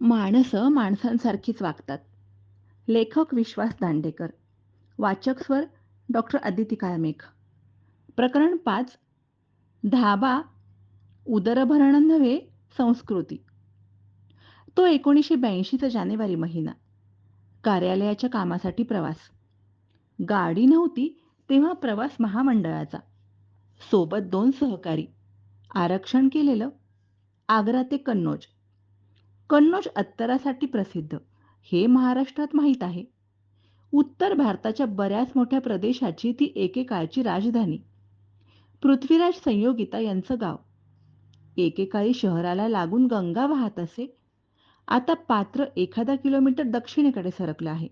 माणसं माणसांसारखीच वागतात. लेखक विश्वास दांडेकर वाचक स्वर डॉक्टर अदिती काळमेघ प्रकरण पाच धाबा उदरभरण नव्हे संस्कृती. तो एकोणीसशे ब्याऐंशीचा जानेवारी महिना. कार्यालयाच्या कामासाठी प्रवास. गाडी नव्हती तेव्हा प्रवास महामंडळाचा. सोबत दोन सहकारी. आरक्षण केलेलं. आग्रा ते कन्नौज. कन्नौज अत्तरासाठी प्रसिद्ध. हे महाराष्ट्रात माहीत आहे. उत्तर भारताच्या बऱ्याच मोठ्या प्रदेशाची ती एकेकाळची राजधानी. पृथ्वीराज संयोगिता यांचं गाव. एकेकाळी शहराला लागून गंगा वाहत असे. आता पात्र एखादा किलोमीटर दक्षिणेकडे सरकलं आहे.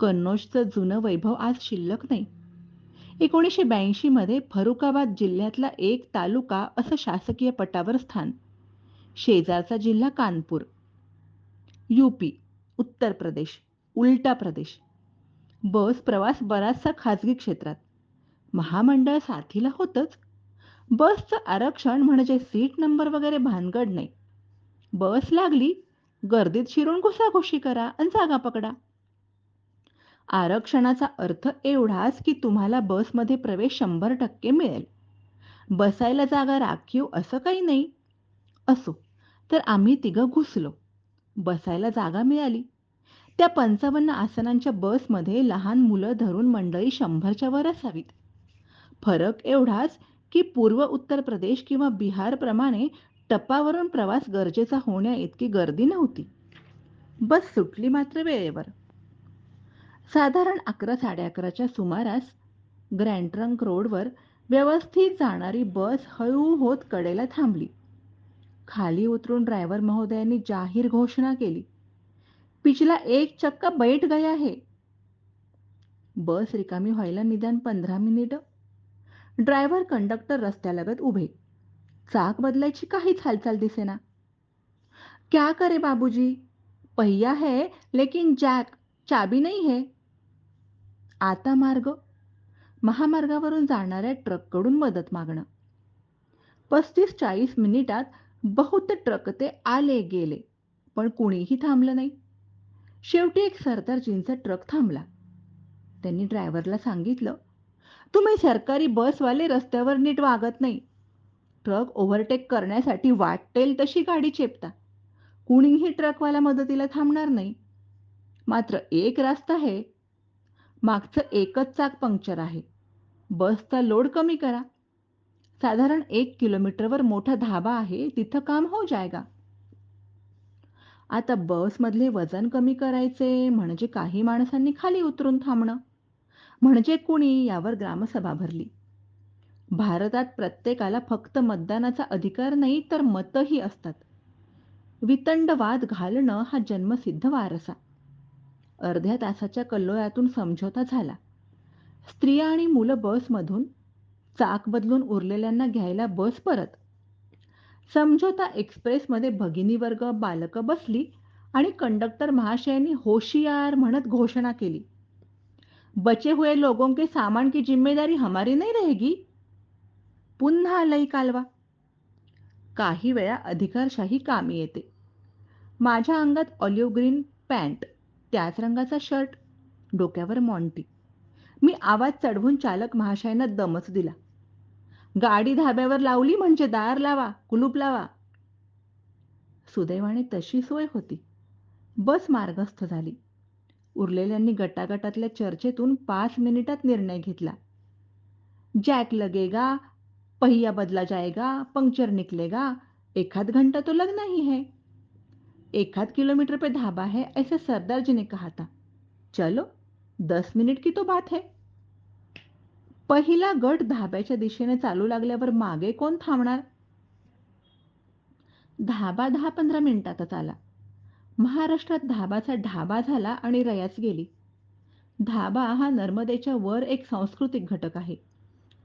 कन्नौजचं जुनं वैभव आज शिल्लक नाही. एकोणीसशे ब्याऐंशीमध्ये फरुखाबाद जिल्ह्यातला एक तालुका असं शासकीय पटावर स्थान. शेजारचा जिल्हा कानपूर. यूपी उत्तर प्रदेश उलटा प्रदेश. बस प्रवास बराचसा खाजगी क्षेत्रात. महामंडळ साथीला होतच. बसचं आरक्षण म्हणजे सीट नंबर वगैरे भानगड नाही. बस लागली गर्दीत शिरून घुसाघुशी करा आणि जागा पकडा. आरक्षणाचा अर्थ एवढाच की तुम्हाला बसमध्ये प्रवेश शंभर टक्के मिळेल. बसायला जागा राखीव असं काही नाही. असो. तर आम्ही तिघं घुसलो. बसायला जागा मिळाली. त्या पंचावन्न आसनांच्या बसमध्ये लहान मुलं धरून मंडळी शंभरच्या वर असावीत. फरक एवढाच की पूर्व उत्तर प्रदेश किंवा बिहारप्रमाणे टप्पावरून प्रवास गरजेचा होण्या इतकी गर्दी नव्हती. बस सुटली मात्र वेळेवर. साधारण अकरा साडे अकराच्या सुमारास ग्रँड ट्रंक रोडवर व्यवस्थित जाणारी बस हळू होत कडेला थांबली. खाली उतरून ड्रायव्हर महोदयांनी जाहीर घोषणा केली. पिछला एक चक्का बैठ गया है. बस रिकामी व्हायला निदान पंधरा मिनिट. ड्रायव्हर कंडक्टर रस्त्यालगत उभे. चाक बदलायची काहीच हालचाल दिसेना. क्या करे बाबूजी? पहिया है लेकिन जॅक चाबी नाही है. आता मार्ग. महामार्गावरून जाणाऱ्या ट्रककडून मदत मागणं. पस्तीस चाळीस मिनिटात बहुत ट्रक ते आले गेले पण कुणीही थांबलं नाही. शेवटी एक सरदारजींचा ट्रक थांबला. त्यांनी ड्रायव्हरला सांगितलं तुम्ही सरकारी बसवाले रस्त्यावर नीट वागत नाही. ट्रक ओव्हरटेक करण्यासाठी वाटेल तशी गाडी चेपता. कुणीही ट्रकवाला मदतीला थांबणार नाही. मात्र एक रास्ता आहे. मागचं एकच चाक पंक्चर आहे. बसचा लोड कमी करा. साधारण एक किलोमीटरवर मोठा धाबा आहे तिथं काम हो जायगा. आता बसमधले वजन कमी करायचे म्हणजे काही माणसांनी खाली उतरून थांबणं. म्हणजे कुणी यावर ग्रामसभा भरली. भारतात प्रत्येकाला फक्त मतदानाचा अधिकार नाही तर मतही असतात. वितंडवाद घालणं हा जन्मसिद्ध वारसा. अर्ध्या तासाच्या कल्लोळातून समझोता झाला. स्त्रिया आणि मुलं बसमधून चाक बदलून उरलेल्यांना घ्यायला बस परत. समझोता एक्सप्रेसमध्ये भगिनी वर्ग बालकं बसली आणि कंडक्टर महाशयांनी होशियार म्हणत घोषणा केली. बचे हुए लोगों के सामान की जिम्मेदारी हमारी नाही रहेगी? पुन्हा लई कालवा. काही वेळा अधिकारशाही कामी येते. माझ्या अंगात ऑलिव्ह ग्रीन पॅन्ट त्याच रंगाचा शर्ट डोक्यावर मॉन्टी. मी आवाज चढवून चालक महाशयांना दमच दिला. गाडी धाब्यावर लावली म्हणजे दार लावा कुलूप लावा. सुदैवाने तशी सोय होती. बस मार्गस्थ झाली. उरलेल्यांनी गटागटातल्या चर्चेतून पाच मिनिटात निर्णय घेतला. जॅक लगेगा पहिया बदला जाएगा पंक्चर निकलेगा एखाद घंटा तो लगना ही है. एखाद किलोमीटर पे धाबा है ऐसे सरदार जी ने कहा था. चलो दस मिनिट की तो बात है. पहिला गट धाब्याच्या दिशेने चालू लागल्यावर मागे कोण थांबणार? धाबा दहा पंधरा मिनिटातच आला. महाराष्ट्रात धाबाचा ढाबा झाला आणि रयाच गेली. धाबा हा नर्मदेच्या वर एक सांस्कृतिक घटक आहे.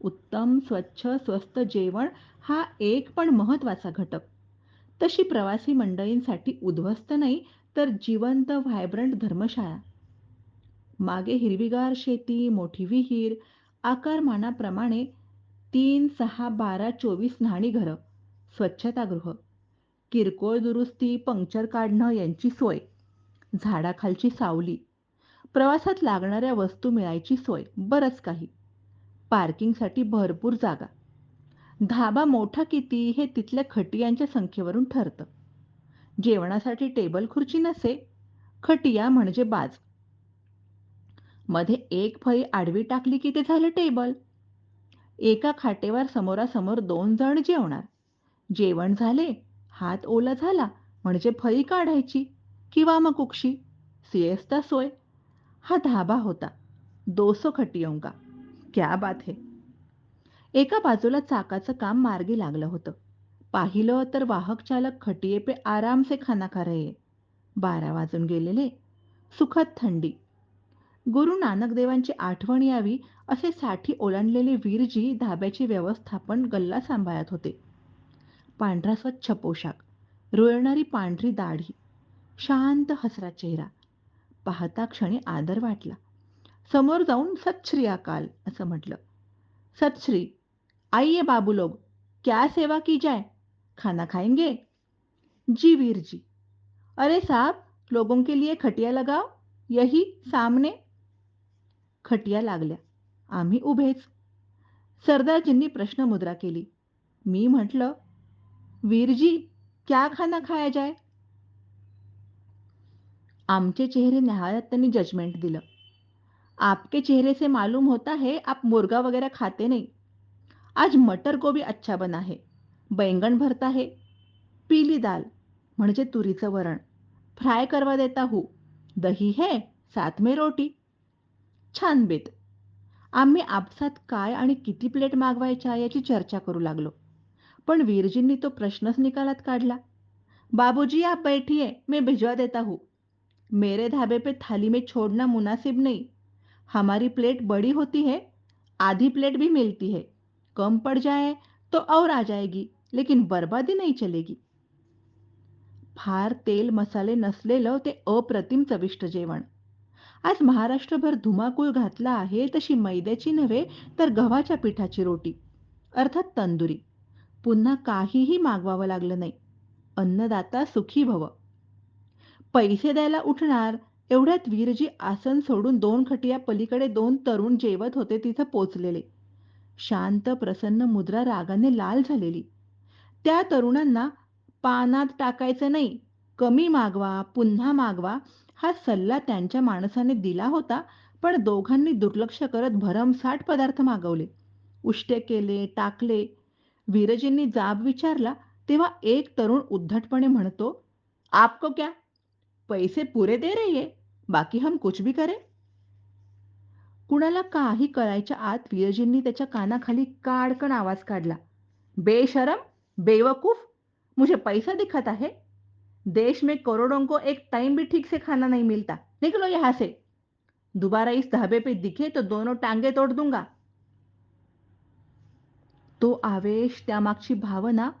उत्तम स्वच्छ स्वस्त जेवण हा एक पण महत्त्वाचा घटक. तशी प्रवासी मंडळींसाठी उद्ध्वस्त नाही तर जिवंत व्हायब्रंट धर्मशाळा. मागे हिरवीगार शेती मोठी विहीर आकारमानाप्रमाणे तीन सहा बारा चोवीस न्हाणी घरं स्वच्छतागृह किरकोळ दुरुस्ती पंक्चर काढणं यांची सोय झाडाखालची सावली प्रवासात लागणाऱ्या वस्तू मिळायची सोय बरंच काही. पार्किंगसाठी भरपूर जागा. धाबा मोठा किती हे तिथल्या खटियांच्या संख्येवरून ठरतं. जेवणासाठी टेबल खुर्ची नसे खटिया म्हणजे बाज. मध्ये एक फळी आडवी टाकली की ते झालं टेबल. एका खाटेवर समोरासमोर दोन जण जेवणार. जेवण झाले हात ओला झाला म्हणजे फळी काढायची किंवा मग कुक्षी सिएस्ता सोय. हा धाबा होता. दो सौ खटियों का क्या बात हे. एका बाजूला चाकाचं काम मार्गी लागलं होतं. पाहिलं तर वाहक चालक खटिये पे आरामसे खाना खा रहे. बारा वाजून गेलेले. सुखद थंडी. गुरु नानक देवांची आठवण यावी असे साठी ओलांडलेले वीरजी धाब्याची व्यवस्थापन गल्ला सांभाळत होते. पांढरा स्वच्छ पोशाख रुळणारी पांढरी दाढी शांत हसरा चेहरा पाहता क्षणी आदर वाटला. समोर जाऊन सत अकाल असं म्हटलं. सतश्री आइए बाबू लोग क्या सेवा की जाय खाना खाएंगे? जी वीर जी अरे साहब लोगों के लिए खटिया लगाओ यही सामने खटिया लागल्या. आम्ही उभेच. सरदारजींनी प्रश्न मुद्रा केली. मी म्हटलं वीरजी क्या खाना खाया जाय आमचे चेहरे न्याहाळत त्यांनी जजमेंट दिलं. आपके चेहरे से मालूम होता है आप मुर्गा वगैरह खाते नहीं. आज मटर गोबी अच्छा बना है. बैंगन भरता है. पीली दाल म्हणजे तुरीचं वरण. फ्राय करवा देता हूँ. दही है साथ में रोटी. छान बेत. आम्ही आपसात काय आणि किती प्लेट मागवायच्या याची चर्चा करू लागलो. पण वीरजींनी तो प्रश्नच निकालात काढला. बाबूजी आप बैठिए मैं भिजवा देता हूँ. मेरे ढाबे पे थाली में छोड़ना मुनासिब नहीं. हमारी प्लेट बड़ी होती है आधी प्लेट भी मिलती है. कम पड़ जाए तो और आ जाएगी लेकिन बर्बादी नहीं चलेगी. फार तेल मसाले नसलेलं ते अप्रतिम चविष्ट जेवण. आज महाराष्ट्रभर धुमाकूळ घातला आहे तशी मैद्याची नव्हे तर गव्हाच्या पिठाची रोटी अर्थात तंदुरी. पुन्हा काहीही मागवावं लागलं नाही. अन्नदाता सुखी भव. पैसे द्यायला उठणार एवढ्यात वीरजी आसन सोडून दोन खटिया पलीकडे दोन तरुण जेवत होते तिथं पोचलेले. शांत प्रसन्न मुद्रा रागाने लाल झालेली. त्या तरुणांना पानात टाकायचं नाही. कमी मागवा पुन्हा मागवा हा सल्ला त्यांच्या माणसाने दिला होता पण दोघांनी दुर्लक्ष करत भरमसाठ पदार्थ मागवले. उष्टे केले टाकले. वीरजींनी जाब विचारला तेव्हा एक तरुण उद्धटपणे म्हणतो आपको क्या? पैसे पुरे दे रही बाकी हम कुछ भी करे? कुणाला काही करायच्या आत वीरजींनी त्याच्या कानाखाली काडकण आवाज काढला. बेशरम बेवकूफ मुझे पैसा दिखत आहे देश में करोड़ों को एक टाइम भी ठीक से खाना नहीं मिलता। निकलो यहां से। दोबारा इस ढाबे पे दिखे तो दोनों टांगे तोड़ दूंगा। तो आवेश त्यामागची भावना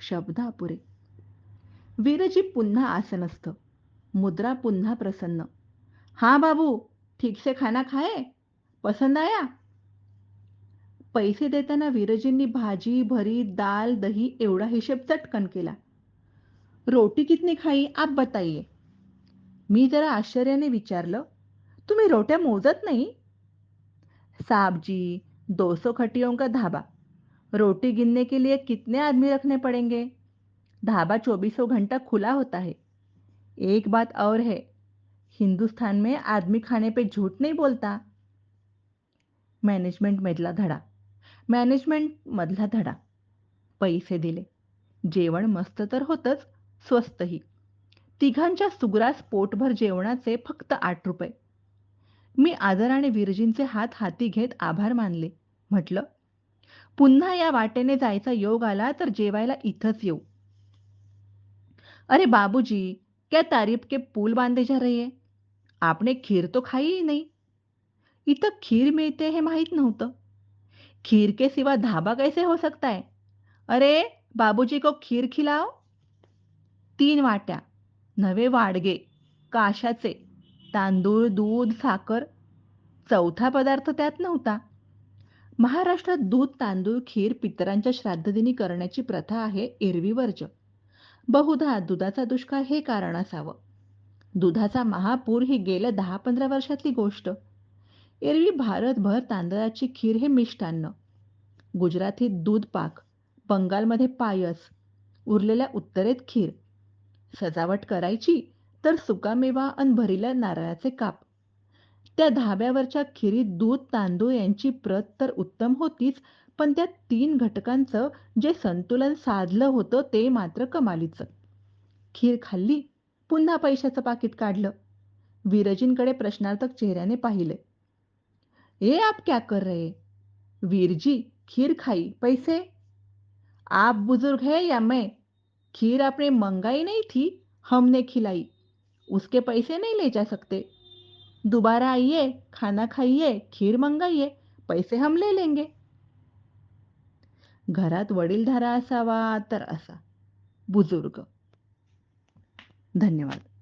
शब्दापुरे। वीरजी पुन्हा आसनस्थ। मुद्रा पुन्हा प्रसन्न। हाँ बाबू ठीक से खाना खाए? पसंद आया? पैसे देताना वीरजींनी भाजी भरीत दाल दही एवढा हिशेब चटकन केला। रोटी कितनी खाई आप बताइए। मी जरा आश्चर्याने विचारलं तुम्ही रोट्या मोजत नाही? साबजी दो सौ खटियों का धाबा। रोटी गिनने के लिए कितने आदमी रखने पड़ेंगे? धाबा चौबीसों घंटा खुला होता है। एक बात और है हिंदुस्तान में आदमी खाने पे झूठ नहीं बोलता? मॅनेजमेंट मधला धडा। मॅनेजमेंट मधला धडा। पैसे दिले। जेवण मस्त तर होतच स्वस्तही. तिघांच्या सुग्रास पोटभर जेवणाचे फक्त आठ रुपये. मी आदराने विरजींचे हात हाती घेत आभार मानले. म्हटलं पुन्हा या वाटेने जायचा योग आला तर जेवायला इथंच येऊ. अरे बाबूजी क्या तारीफ के पूल बांधे जा रही है? आपने खीर तो खाई ही नहीं. इथं खीर मिळते हे माहीत नव्हतं. खीर के सिवा धाबा कैसे हो सकता है? अरे बाबूजी को खीर खिलाओ. तीन वाट्या नवे वाडगे काशाचे तांदूळ दूध साखर. चौथा पदार्थ त्यात नव्हता. महाराष्ट्रात दूध तांदूळ खीर पितरांच्या श्राद्धदिनी करण्याची प्रथा आहे एरवी वर्ज बहुधा दुधाचा दुष्काळ हे कारण असावं. दुधाचा महापूर ही गेल्या दहा पंधरा वर्षातली गोष्ट. एरवी भारतभर तांदळाची खीर हे मिष्टान्न. गुजरातीत दूध पाक बंगालमध्ये पायस उरलेल्या उत्तरेत खीर. सजावट करायची तर सुकामेवा अन भरिल्या नारळाचे काप. त्या धाब्यावरच्या खिरीत दूध तांदूळ यांची प्रत तर उत्तम होतीच पण त्या तीन घटकांचं जे संतुलन साधलं होतं ते मात्र कमालीचं. खीर खाल्ली पुन्हा पैशाचं पाकिट काढलं. वीरजींकडे प्रश्नार्थक चेहऱ्याने पाहिले. ए आप क्या कर रहे वीरजी खीर खाई पैसे? आप बुजुर्ग है या मैं? खीर आपने मंगाई नहीं थी, हमने खिलाई। उसके पैसे नहीं ले जा सकते। दोबारा आइए, खाना खाइए, खीर मंगाइए, पैसे हम ले लेंगे। घरात वडीलधारा असावा, तर असा। बुज़ुर्ग। धन्यवाद।